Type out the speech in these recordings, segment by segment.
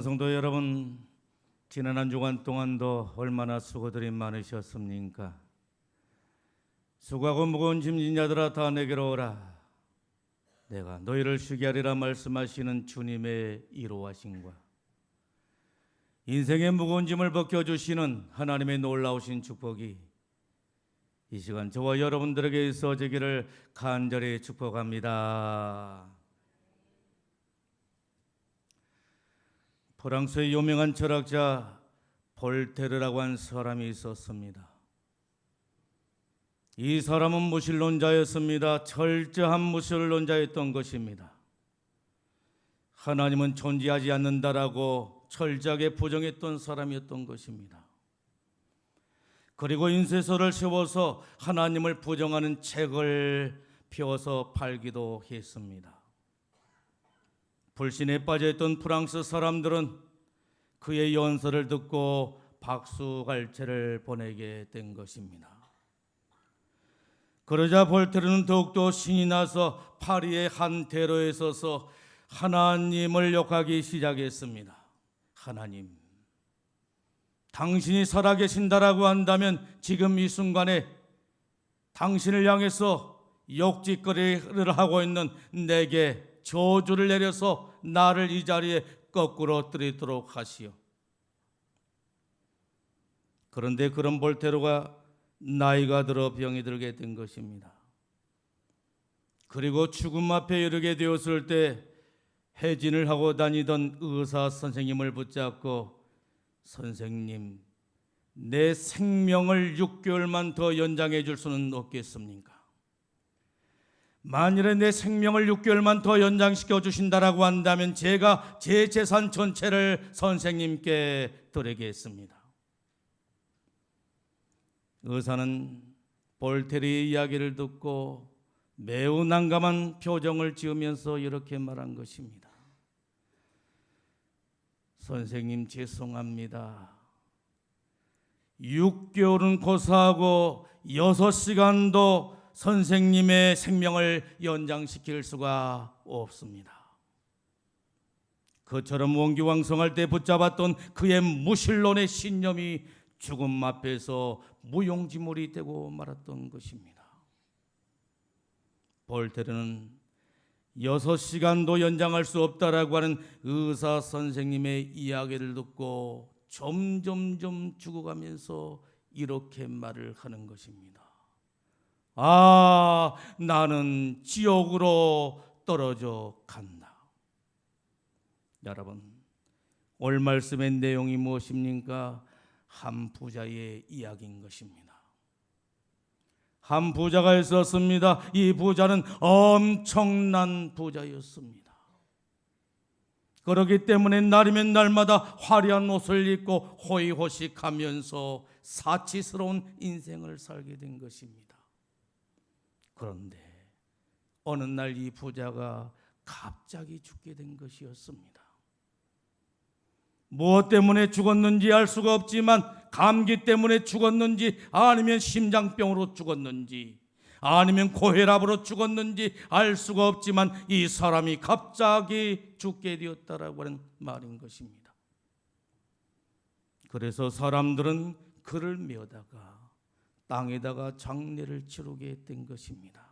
성도 여러분, 지난 한 주간 동안도 얼마나 수고들이 많으셨습니까? 수고하고 무거운 짐진 자들아 다 내게로 오라. 내가 너희를 쉬게 하리라 말씀하시는 주님의 이로하심과 인생의 무거운 짐을 벗겨 주시는 하나님의 놀라우신 축복이 이 시간 저와 여러분들에게 있어지기를 간절히 축복합니다. 프랑스의 유명한 철학자 볼테르라고 한 사람이 있었습니다. 이 사람은 무신론자였습니다. 철저한 무신론자였던 것입니다. 하나님은 존재하지 않는다라고 철저하게 부정했던 사람이었던 것입니다. 그리고 인쇄소를 세워서 하나님을 부정하는 책을 펴서 팔기도 했습니다. 불신에 빠져있던 프랑스 사람들은 그의 연설을 듣고 박수갈채를 보내게 된 것입니다. 그러자 볼테르는 더욱더 신이 나서 파리의 한 대로에 서서 하나님을 욕하기 시작했습니다. 하나님, 당신이 살아계신다라고 한다면 지금 이 순간에 당신을 향해서 욕짓거리를 하고 있는 내게 저주를 내려서 나를 이 자리에 거꾸로 들이도록 하시오. 그런데 그런 볼테로가 나이가 들어 병이 들게 된 것입니다. 그리고 죽음 앞에 이르게 되었을 때 해진을 하고 다니던 의사 선생님을 붙잡고 선생님 내 생명을 6개월만 더 연장해 줄 수는 없겠습니까? 만일에 내 생명을 6개월만 더 연장시켜 주신다라고 한다면 제가 제 재산 전체를 선생님께 드리겠습니다. 의사는 볼테리의 이야기를 듣고 매우 난감한 표정을 지으면서 이렇게 말한 것입니다. 선생님 죄송합니다. 6개월은 고사하고 6시간도 선생님의 생명을 연장시킬 수가 없습니다. 그처럼 원기왕성할 때 붙잡았던 그의 무신론의 신념이 죽음 앞에서 무용지물이 되고 말았던 것입니다. 볼테르는 여섯 시간도 연장할 수 없다라고 하는 의사 선생님의 이야기를 듣고 점점점 죽어가면서 이렇게 말을 하는 것입니다. 아, 나는 지옥으로 떨어져 간다. 여러분, 올 말씀의 내용이 무엇입니까? 한 부자의 이야기인 것입니다. 한 부자가 있었습니다. 이 부자는 엄청난 부자였습니다. 그러기 때문에 날이면 날마다 화려한 옷을 입고 호의호식하면서 사치스러운 인생을 살게 된 것입니다. 그런데 어느 날 이 부자가 갑자기 죽게 된 것이었습니다. 무엇 때문에 죽었는지 알 수가 없지만 감기 때문에 죽었는지 아니면 심장병으로 죽었는지 아니면 고혈압으로 죽었는지 알 수가 없지만 이 사람이 갑자기 죽게 되었다라고 하는 말인 것입니다. 그래서 사람들은 그를 메다가 땅에다가 장례를 치르게 된 것입니다.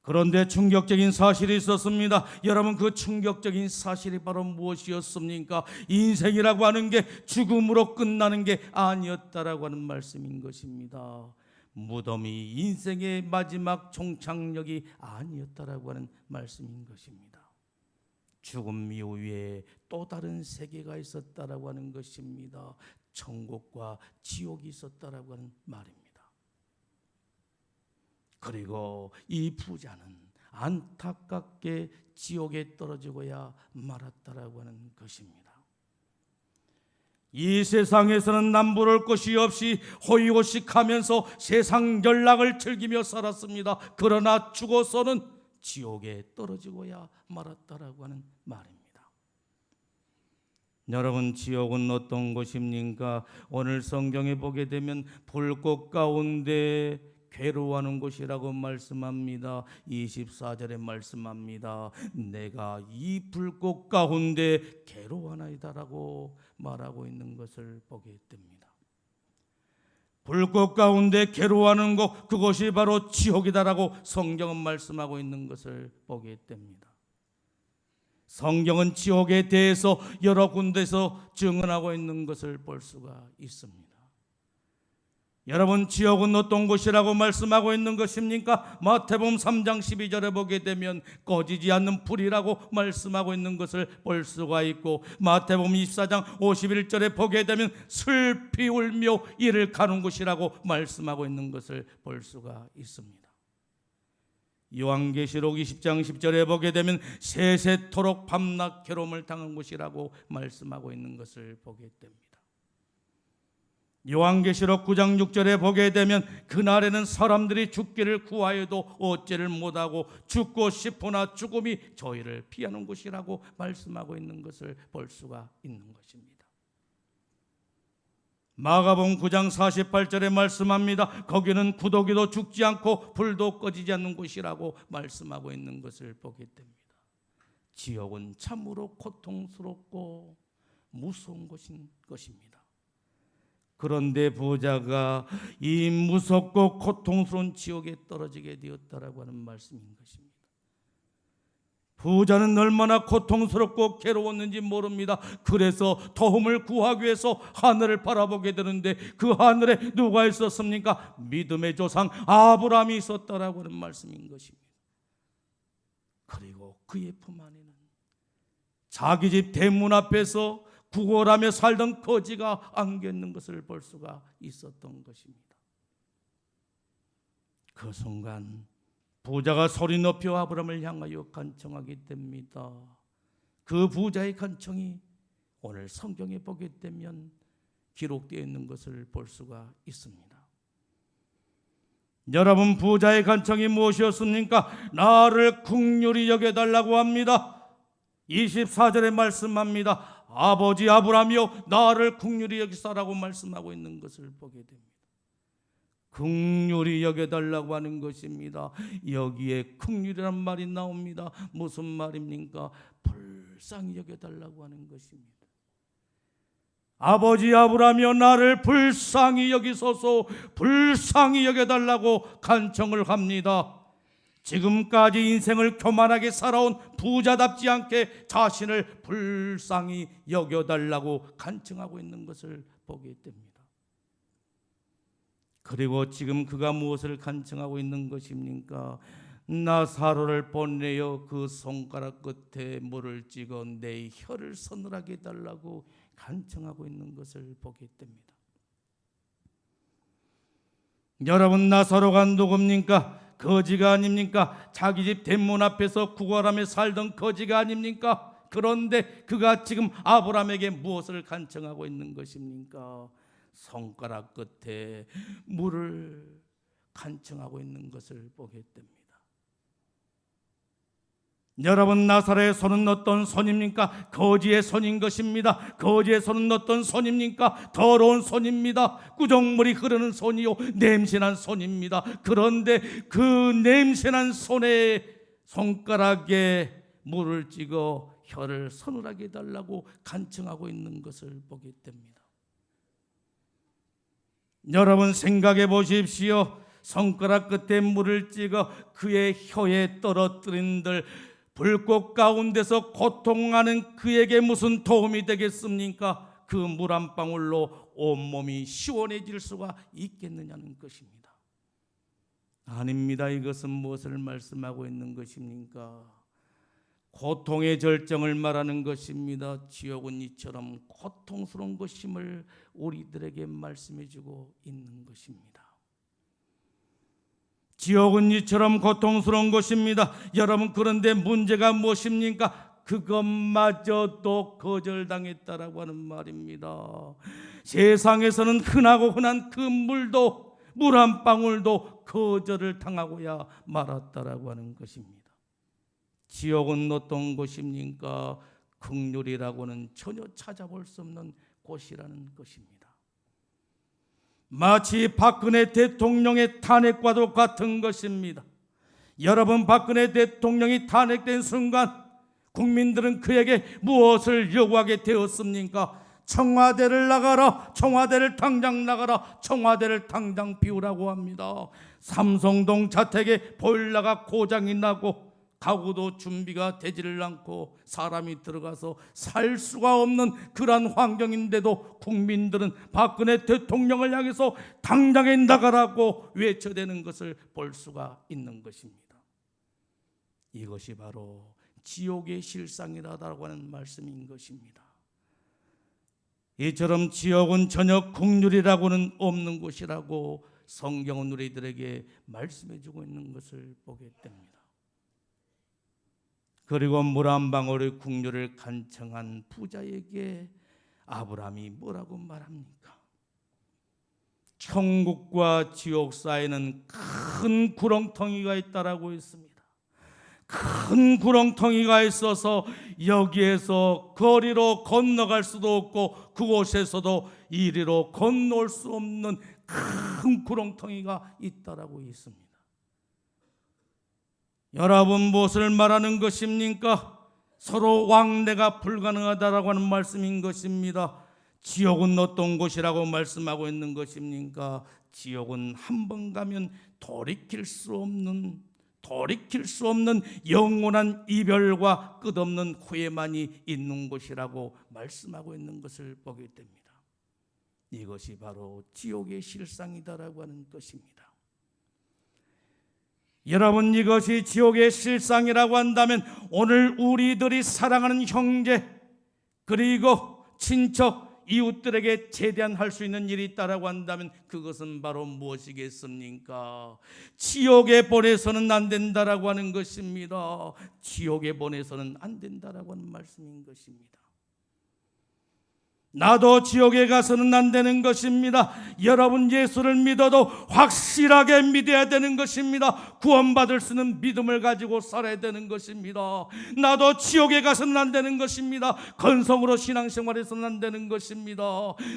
그런데 충격적인 사실이 있었습니다. 여러분 그 충격적인 사실이 바로 무엇이었습니까? 인생이라고 하는 게 죽음으로 끝나는 게 아니었다라고 하는 말씀인 것입니다. 무덤이 인생의 마지막 종착역이 아니었다라고 하는 말씀인 것입니다. 죽음 이후에 또 다른 세계가 있었다라고 하는 것입니다. 천국과 지옥이 있었다라고 하는 말입니다. 그리고 이 부자는 안타깝게 지옥에 떨어지고야 말았다라고 하는 것입니다. 이 세상에서는 남부를 것이 없이 호의호식하면서 세상 연락을 즐기며 살았습니다. 그러나 죽어서는 지옥에 떨어지고야 말았다라고 하는 말입니다. 여러분 지옥은 어떤 곳입니까? 오늘 성경에 보게 되면 불꽃 가운데 괴로워하는 곳이라고 말씀합니다. 24절에 말씀합니다. 내가 이 불꽃 가운데 괴로워하나이다라고 말하고 있는 것을 보게 됩니다. 불꽃 가운데 괴로워하는 곳 그것이 바로 지옥이다라고 성경은 말씀하고 있는 것을 보게 됩니다. 성경은 지옥에 대해서 여러 군데서 증언하고 있는 것을 볼 수가 있습니다. 여러분 지옥은 어떤 곳이라고 말씀하고 있는 것입니까? 마태복음 3장 12절에 보게 되면 꺼지지 않는 불이라고 말씀하고 있는 것을 볼 수가 있고 마태복음 24장 51절에 보게 되면 슬피 울며 이를 가는 곳이라고 말씀하고 있는 것을 볼 수가 있습니다. 요한계시록 20장 10절에 보게 되면 세세토록 밤낮 괴로움을 당한 곳이라고 말씀하고 있는 것을 보게 됩니다. 요한계시록 9장 6절에 보게 되면 그날에는 사람들이 죽기를 구하여도 어찌를 못하고 죽고 싶으나 죽음이 저희를 피하는 곳이라고 말씀하고 있는 것을 볼 수가 있는 것입니다. 마가복음 9장 48절에 말씀합니다. 거기는 구더기도 죽지 않고 불도 꺼지지 않는 곳이라고 말씀하고 있는 것을 보게 됩니다. 지옥은 참으로 고통스럽고 무서운 곳인 것입니다. 그런데 부자가 이 무섭고 고통스러운 지옥에 떨어지게 되었다라고 하는 말씀인 것입니다. 부자는 얼마나 고통스럽고 괴로웠는지 모릅니다. 그래서 도움을 구하기 위해서 하늘을 바라보게 되는데 그 하늘에 누가 있었습니까? 믿음의 조상 아브라함이 있었다라고 하는 말씀인 것입니다. 그리고 그의 품 안에는 자기 집 대문 앞에서 구걸하며 살던 거지가 안겨 있는 것을 볼 수가 있었던 것입니다. 그 순간 부자가 소리 높여 아브라함을 향하여 간청하게 됩니다. 그 부자의 간청이 오늘 성경에 보게 되면 기록되어 있는 것을 볼 수가 있습니다. 여러분 부자의 간청이 무엇이었습니까? 나를 국률이 여겨달라고 합니다. 24절에 말씀합니다. 아버지 아브라함이여 나를 국률이 여기사라고 말씀하고 있는 것을 보게 됩니다. 극률이 여겨달라고 하는 것입니다. 여기에 극률이란 말이 나옵니다. 무슨 말입니까? 불쌍히 여겨달라고 하는 것입니다. 아버지 아브라함이여 나를 불쌍히 여기소서 불쌍히 여겨달라고 간청을 합니다. 지금까지 인생을 교만하게 살아온 부자답지 않게 자신을 불쌍히 여겨달라고 간청하고 있는 것을 보게 됩니다. 그리고 지금 그가 무엇을 간청하고 있는 것입니까? 나사로를 보내어 그 손가락 끝에 물을 찍어 내 혀를 서늘하게 해달라고 간청하고 있는 것을 보게 됩니다. 여러분 나사로가 누굽니까? 거지가 아닙니까? 자기 집 대문 앞에서 구걸하며 살던 거지가 아닙니까? 그런데 그가 지금 아브라함에게 무엇을 간청하고 있는 것입니까? 손가락 끝에 물을 간청하고 있는 것을 보게 됩니다. 여러분 나사렛의 손은 어떤 손입니까? 거지의 손인 것입니다. 거지의 손은 어떤 손입니까? 더러운 손입니다. 구정물이 흐르는 손이요 냄새난 손입니다. 그런데 그 냄새난 손에 손가락에 물을 찍어 혀를 서늘하게 해달라고 간청하고 있는 것을 보게 됩니다. 여러분 생각해 보십시오. 손가락 끝에 물을 찍어 그의 혀에 떨어뜨린들 불꽃 가운데서 고통하는 그에게 무슨 도움이 되겠습니까? 그 물 한 방울로 온몸이 시원해질 수가 있겠느냐는 것입니다. 아닙니다. 이것은 무엇을 말씀하고 있는 것입니까? 고통의 절정을 말하는 것입니다. 지옥은 이처럼 고통스러운 것임을 우리들에게 말씀해 주고 있는 것입니다. 지옥은 이처럼 고통스러운 것입니다. 여러분 그런데 문제가 무엇입니까? 그것마저도 거절당했다라고 하는 말입니다. 세상에서는 흔하고 흔한 그 물도 물 한 방울도 거절을 당하고야 말았다라고 하는 것입니다. 지옥은 어떤 곳입니까? 극률이라고는 전혀 찾아볼 수 없는 곳이라는 것입니다. 마치 박근혜 대통령의 탄핵과도 같은 것입니다. 여러분 박근혜 대통령이 탄핵된 순간 국민들은 그에게 무엇을 요구하게 되었습니까? 청와대를 나가라, 청와대를 당장 나가라, 청와대를 당장 비우라고 합니다. 삼성동 자택에 보일러가 고장이 나고 가구도 준비가 되지를 않고 사람이 들어가서 살 수가 없는 그러한 환경인데도 국민들은 박근혜 대통령을 향해서 당장에 나가라고 외쳐대는 것을 볼 수가 있는 것입니다. 이것이 바로 지옥의 실상이라고 하는 말씀인 것입니다. 이처럼 지옥은 전혀 국률이라고는 없는 곳이라고 성경은 우리들에게 말씀해 주고 있는 것을 보게 됩니다. 그리고 물 한 방울의 국률을 간청한 부자에게 아브라함이 뭐라고 말합니까? 천국과 지옥 사이에는 큰 구렁텅이가 있다라고 했습니다. 큰 구렁텅이가 있어서 여기에서 거리로 건너갈 수도 없고 그곳에서도 이리로 건널 수 없는 큰 구렁텅이가 있다라고 있습니다. 여러분 무엇을 말하는 것입니까? 서로 왕래가 불가능하다라고 하는 말씀인 것입니다. 지옥은 어떤 곳이라고 말씀하고 있는 것입니까? 지옥은 한 번 가면 돌이킬 수 없는 돌이킬 수 없는 영원한 이별과 끝없는 후회만이 있는 곳이라고 말씀하고 있는 것을 보게 됩니다. 이것이 바로 지옥의 실상이다라고 하는 것입니다. 여러분 이것이 지옥의 실상이라고 한다면 오늘 우리들이 사랑하는 형제 그리고 친척 이웃들에게 재대한 할 수 있는 일이 있다라고 한다면 그것은 바로 무엇이겠습니까? 지옥에 보내서는 안 된다라고 하는 것입니다. 지옥에 보내서는 안 된다라고 하는 말씀인 것입니다. 나도 지옥에 가서는 안 되는 것입니다. 여러분 예수를 믿어도 확실하게 믿어야 되는 것입니다. 구원받을 수 있는 믿음을 가지고 살아야 되는 것입니다. 나도 지옥에 가서는 안 되는 것입니다. 건성으로 신앙생활해서는 안 되는 것입니다.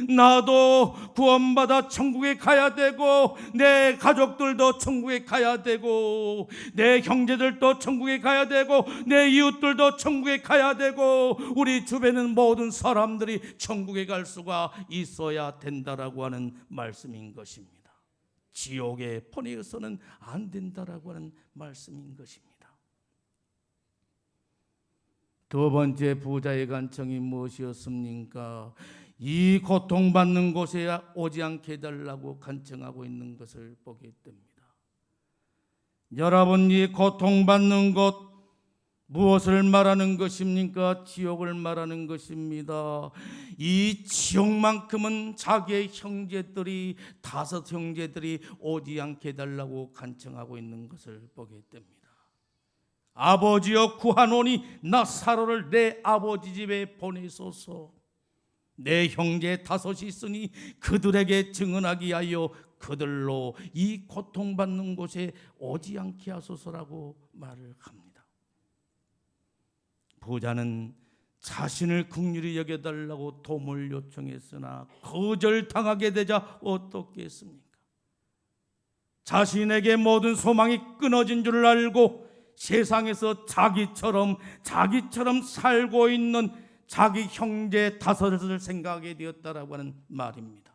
나도 구원받아 천국에 가야 되고 내 가족들도 천국에 가야 되고 내 형제들도 천국에 가야 되고 내 이웃들도 천국에 가야 되고 우리 주변은 모든 사람들이 천국에 갈 수가 있어야 된다라고 하는 말씀인 것입니다. 지옥에 보내서는 안 된다라고 하는 말씀인 것입니다. 두 번째 부자의 간청이 무엇이었습니까? 이 고통받는 곳에 오지 않게 해달라고 간청하고 있는 것을 보게 됩니다. 여러분 이 고통받는 곳 무엇을 말하는 것입니까? 지옥을 말하는 것입니다. 이 지옥만큼은 자기의 형제들이 다섯 형제들이 오지 않게 해달라고 간청하고 있는 것을 보게 됩니다. 아버지여 구하노니 나 사로를 내 아버지 집에 보내소서. 내 형제 다섯이 있으니 그들에게 증언하기 하여 그들로 이 고통받는 곳에 오지 않게 하소서라고 말을 합니다. 부자는 자신을 극률히 여겨달라고 도움을 요청했으나 거절당하게 되자 어떻겠습니까? 자신에게 모든 소망이 끊어진 줄 알고 세상에서 자기처럼 자기처럼 살고 있는 자기 형제 다섯을 생각하게 되었다라고 하는 말입니다.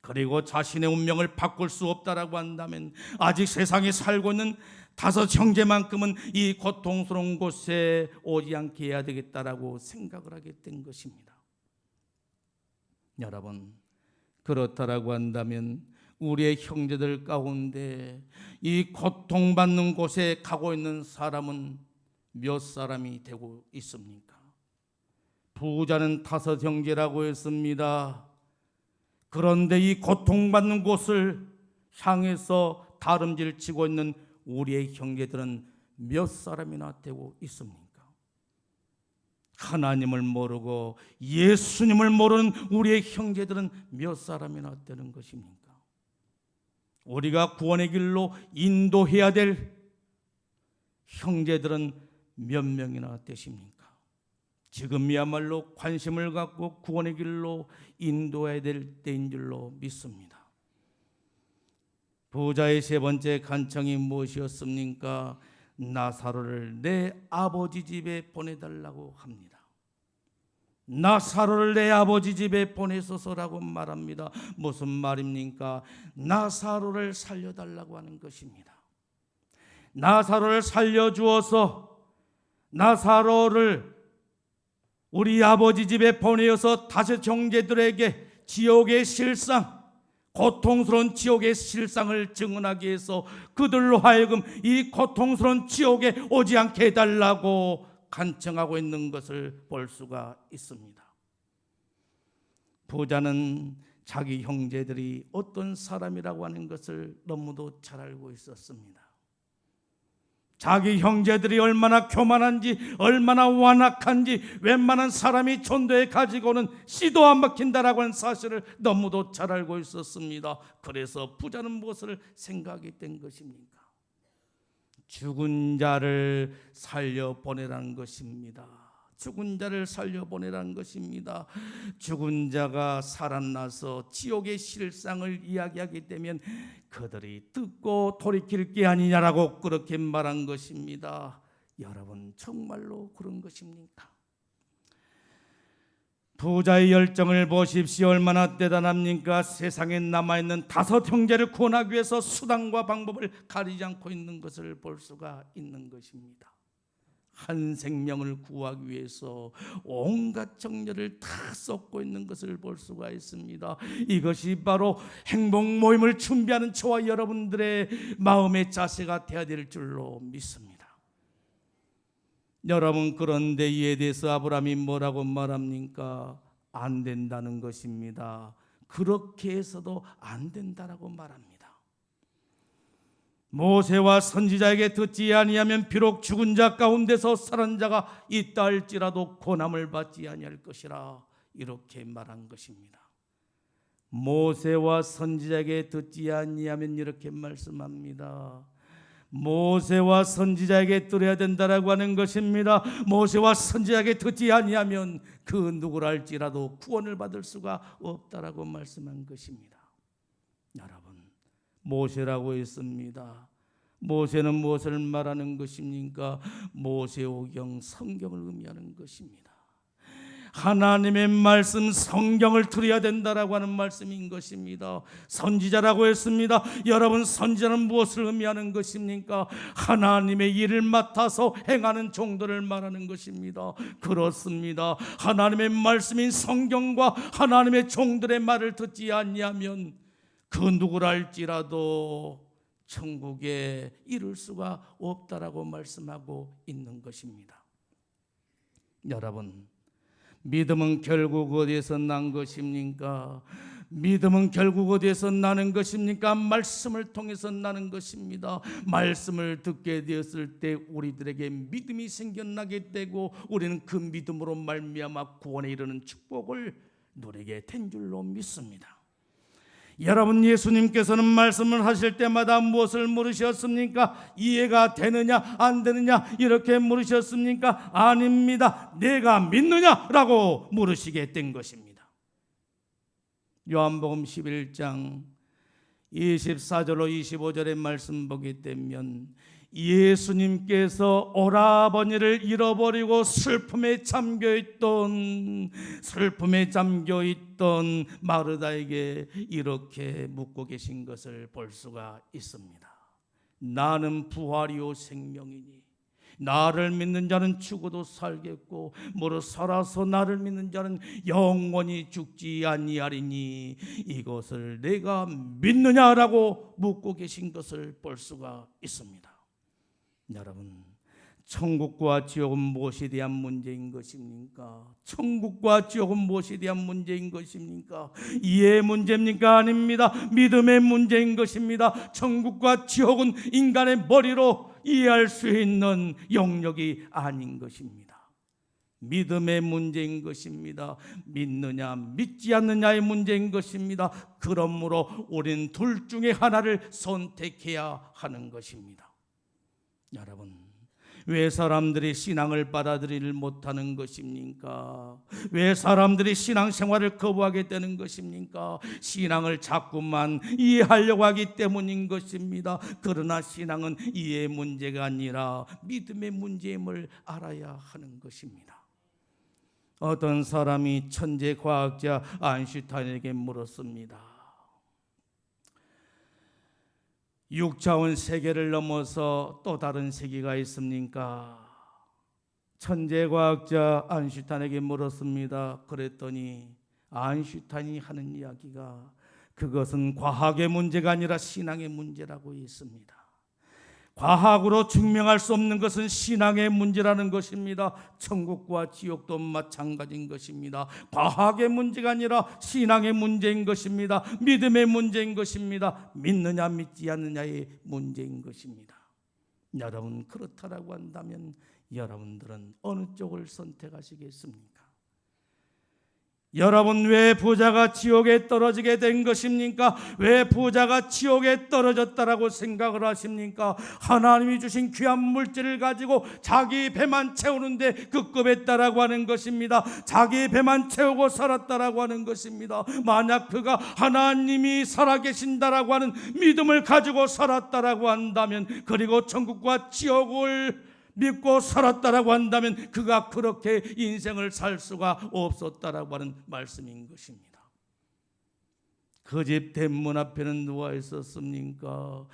그리고 자신의 운명을 바꿀 수 없다라고 한다면 아직 세상에 살고 있는 다섯 형제만큼은 이 고통스러운 곳에 오지 않게 해야 되겠다라고 생각을 하게 된 것입니다. 여러분 그렇다라고 한다면 우리의 형제들 가운데 이 고통받는 곳에 가고 있는 사람은 몇 사람이 되고 있습니까? 부자는 다섯 형제라고 했습니다. 그런데 이 고통받는 곳을 향해서 다름질 치고 있는 우리의 형제들은 몇 사람이나 되고 있습니까? 하나님을 모르고 예수님을 모르는 우리의 형제들은 몇 사람이나 되는 것입니까? 우리가 구원의 길로 인도해야 될 형제들은 몇 명이나 되십니까? 지금이야말로 관심을 갖고 구원의 길로 인도해야 될 때인 줄로 믿습니다. 부자의 세 번째 간청이 무엇이었습니까? 나사로를 내 아버지 집에 보내달라고 합니다. 나사로를 내 아버지 집에 보내소서라고 말합니다. 무슨 말입니까? 나사로를 살려달라고 하는 것입니다. 나사로를 살려주어서 나사로를 우리 아버지 집에 보내어서 다섯 형제들에게 지옥의 실상, 고통스러운 지옥의 실상을 증언하게 해서 그들로 하여금 이 고통스러운 지옥에 오지 않게 해달라고 간청하고 있는 것을 볼 수가 있습니다. 부자는 자기 형제들이 어떤 사람이라고 하는 것을 너무도 잘 알고 있었습니다. 자기 형제들이 얼마나 교만한지 얼마나 완악한지 웬만한 사람이 전도에 가지고는 씨도 안 박힌다라고 하는 사실을 너무도 잘 알고 있었습니다. 그래서 부자는 무엇을 생각이 된 것입니까? 죽은 자를 살려 보내라는 것입니다. 죽은 자를 살려 보내라는 것입니다. 죽은 자가 살아나서 지옥의 실상을 이야기하게 되면 그들이 듣고 돌이킬 게 아니냐라고 그렇게 말한 것입니다. 여러분 정말로 그런 것입니까? 부자의 열정을 보십시오. 얼마나 대단합니까? 세상에 남아있는 다섯 형제를 구원하기 위해서 수단과 방법을 가리지 않고 있는 것을 볼 수가 있는 것입니다. 한 생명을 구하기 위해서 온갖 정열을 다 쏟고 있는 것을 볼 수가 있습니다. 이것이 바로 행복 모임을 준비하는 저와 여러분들의 마음의 자세가 되어야 될 줄로 믿습니다. 여러분 그런데 이에 대해서 아브라함이 뭐라고 말합니까? 안 된다는 것입니다. 그렇게 해서도 안 된다라고 말합니다. 모세와 선지자에게 듣지 아니하면 비록 죽은 자 가운데서 살은 자가 있다 할지라도 고난을 받지 아니할 것이라 이렇게 말한 것입니다. 모세와 선지자에게 듣지 아니하면 이렇게 말씀합니다. 모세와 선지자에게 들어야 된다라고 하는 것입니다. 모세와 선지자에게 듣지 아니하면 그 누구랄지라도 구원을 받을 수가 없다라고 말씀한 것입니다. 여러분 모세라고 했습니다. 모세는 무엇을 말하는 것입니까? 모세오경 성경을 의미하는 것입니다. 하나님의 말씀 성경을 들어야 된다라고 하는 말씀인 것입니다. 선지자라고 했습니다. 여러분 선지자는 무엇을 의미하는 것입니까? 하나님의 일을 맡아서 행하는 종들을 말하는 것입니다. 그렇습니다. 하나님의 말씀인 성경과 하나님의 종들의 말을 듣지 않냐면 그 누구랄지라도 천국에 이룰 수가 없다라고 말씀하고 있는 것입니다. 여러분, 믿음은 결국 어디에서 난 것입니까? 믿음은 결국 어디에서 나는 것입니까? 말씀을 통해서 나는 것입니다. 말씀을 듣게 되었을 때 우리들에게 믿음이 생겨나게 되고 우리는 그 믿음으로 말미암아 구원에 이르는 축복을 누리게 된 줄로 믿습니다. 여러분 예수님께서는 말씀을 하실 때마다 무엇을 물으셨습니까? 이해가 되느냐 안 되느냐 이렇게 물으셨습니까? 아닙니다. 내가 믿느냐라고 물으시게 된 것입니다. 요한복음 11장 24절로 25절의 말씀 보게 되면 예수님께서 오라버니를 잃어버리고 슬픔에 잠겨 있던 슬픔에 잠겨 있던 마르다에게 이렇게 묻고 계신 것을 볼 수가 있습니다. 나는 부활이요 생명이니 나를 믿는 자는 죽어도 살겠고 무릇 살아서 나를 믿는 자는 영원히 죽지 아니하리니 이것을 내가 믿느냐라고 묻고 계신 것을 볼 수가 있습니다. 여러분, 천국과 지옥은 무엇에 대한 문제인 것입니까? 천국과 지옥은 무엇에 대한 문제인 것입니까? 이해의 문제입니까? 아닙니다. 믿음의 문제인 것입니다. 천국과 지옥은 인간의 머리로 이해할 수 있는 영역이 아닌 것입니다. 믿음의 문제인 것입니다. 믿느냐, 믿지 않느냐의 문제인 것입니다. 그러므로 우리는 둘 중에 하나를 선택해야 하는 것입니다. 여러분 왜 사람들이 신앙을 받아들이를 못하는 것입니까? 왜 사람들이 신앙 생활을 거부하게 되는 것입니까? 신앙을 자꾸만 이해하려고 하기 때문인 것입니다. 그러나 신앙은 이해의 문제가 아니라 믿음의 문제임을 알아야 하는 것입니다. 어떤 사람이 천재 과학자 아인슈타인에게 물었습니다. 6차원 세계를 넘어서 또 다른 세계가 있습니까? 천재 과학자 아인슈타인에게 물었습니다. 그랬더니 아인슈타인이 하는 이야기가 그것은 과학의 문제가 아니라 신앙의 문제라고 했습니다. 과학으로 증명할 수 없는 것은 신앙의 문제라는 것입니다. 천국과 지옥도 마찬가지인 것입니다. 과학의 문제가 아니라 신앙의 문제인 것입니다. 믿음의 문제인 것입니다. 믿느냐 믿지 않느냐의 문제인 것입니다. 여러분 그렇다라고 한다면 여러분들은 어느 쪽을 선택하시겠습니까? 여러분 왜 부자가 지옥에 떨어지게 된 것입니까? 왜 부자가 지옥에 떨어졌다라고 생각을 하십니까? 하나님이 주신 귀한 물질을 가지고 자기 배만 채우는데 급급했다라고 하는 것입니다. 자기 배만 채우고 살았다라고 하는 것입니다. 만약 그가 하나님이 살아계신다라고 하는 믿음을 가지고 살았다라고 한다면 그리고 천국과 지옥을 믿고 살았다라고 한다면 그가 그렇게 인생을 살 수가 없었다라고 하는 말씀인 것입니다. 그 집 대문 앞에는 누가 있었습니까?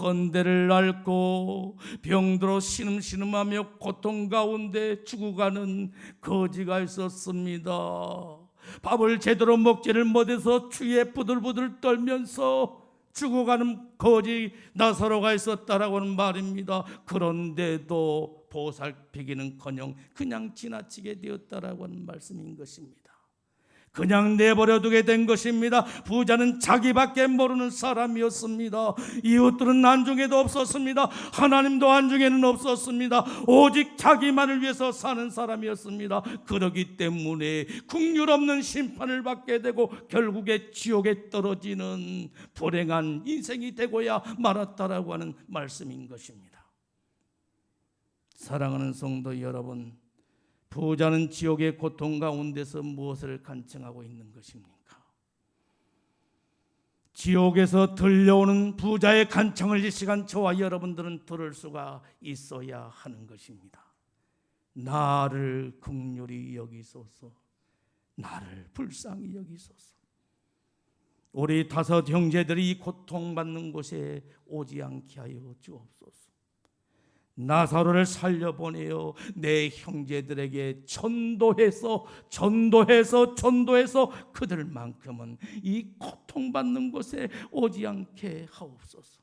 헌대를 앓고 병들어 신음신음하며 고통 가운데 죽어가는 거지가 있었습니다. 밥을 제대로 먹지를 못해서 추위에 부들부들 떨면서 죽어가는 거지 나사로가 있었다라고 하는 말입니다. 그런데도 보살피기는커녕 그냥 지나치게 되었다라고 하는 말씀인 것입니다. 그냥 내버려 두게 된 것입니다. 부자는 자기밖에 모르는 사람이었습니다. 이웃들은 안중에도 없었습니다. 하나님도 안중에는 없었습니다. 오직 자기만을 위해서 사는 사람이었습니다. 그러기 때문에 국률 없는 심판을 받게 되고 결국에 지옥에 떨어지는 불행한 인생이 되고야 말았다라고 하는 말씀인 것입니다. 사랑하는 성도 여러분, 부자는 지옥의 고통 가운데서 무엇을 간청하고 있는 것입니까? 지옥에서 들려오는 부자의 간청을 이 시간 저와 여러분들은 들을 수가 있어야 하는 것입니다. 나를 극률히 여기소서, 나를 불쌍히 여기소서. 우리 다섯 형제들이 고통받는 곳에 오지 않게 하여 주옵소서. 나사로를 살려보내어 내 형제들에게 전도해서 전도해서 전도해서 그들만큼은 이 고통받는 곳에 오지 않게 하옵소서.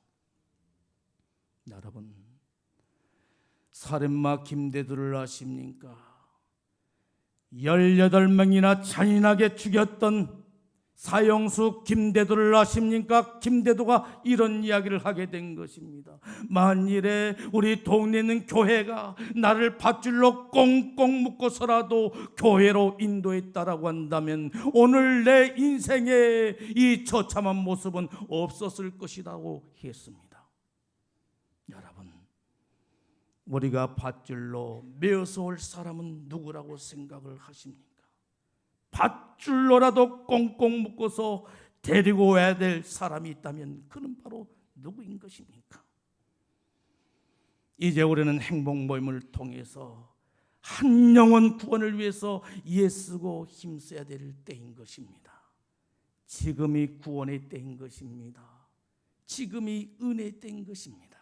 여러분 살인마 김대두를 아십니까? 18명이나 잔인하게 죽였던 사형수 김대도를 아십니까? 김대도가 이런 이야기를 하게 된 것입니다. 만일에 우리 동네에 있는 교회가 나를 밧줄로 꽁꽁 묶어서라도 교회로 인도했다라고 한다면 오늘 내 인생의 이 처참한 모습은 없었을 것이라고 했습니다. 여러분, 우리가 밧줄로 메어서 올 사람은 누구라고 생각을 하십니까? 밧줄로라도 꽁꽁 묶어서 데리고 와야 될 사람이 있다면 그는 바로 누구인 것입니까? 이제 우리는 행복 모임을 통해서 한 영혼 구원을 위해서 예쓰고 힘써야 될 때인 것입니다. 지금이 구원의 때인 것입니다. 지금이 은혜의 때인 것입니다.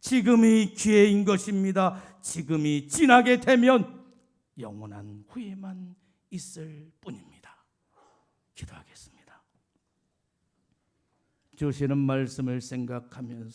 지금이 기회인 것입니다. 지금이 지나게 되면 영원한 후회만 있을 뿐입니다. 기도하겠습니다. 주시는 말씀을 생각하면서